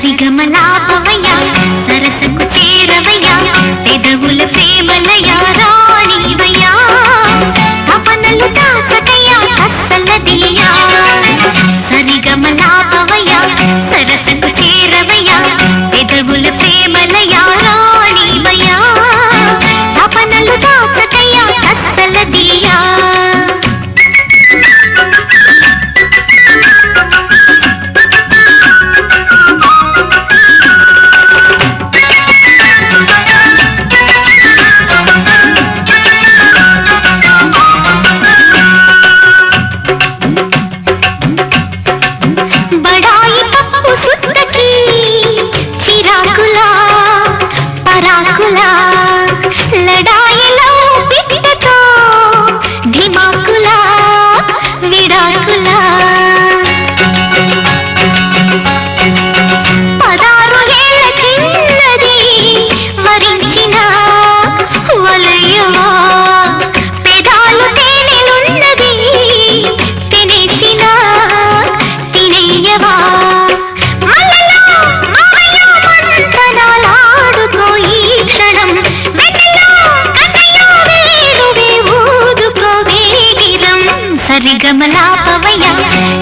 సరిగమలాపవయ్యా సరసకు చేరవయ్యా పెదవుల ప్రేమలయా? రాణివయ్యా కమలాపవయా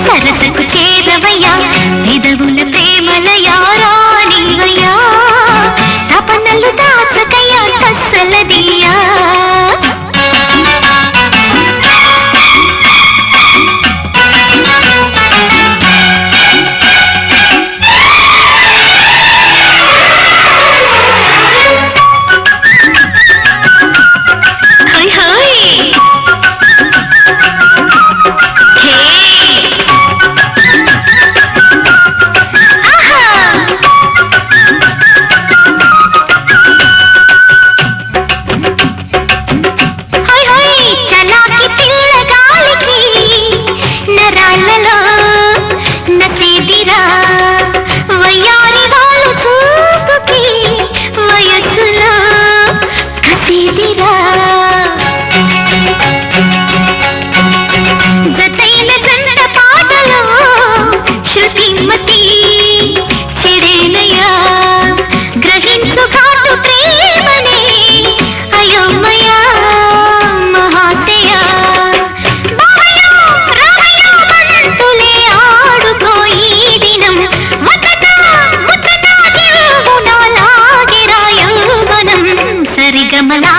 సరసకు చేరవయా పెదవుల ప్రేమల యారానివయా Gemini.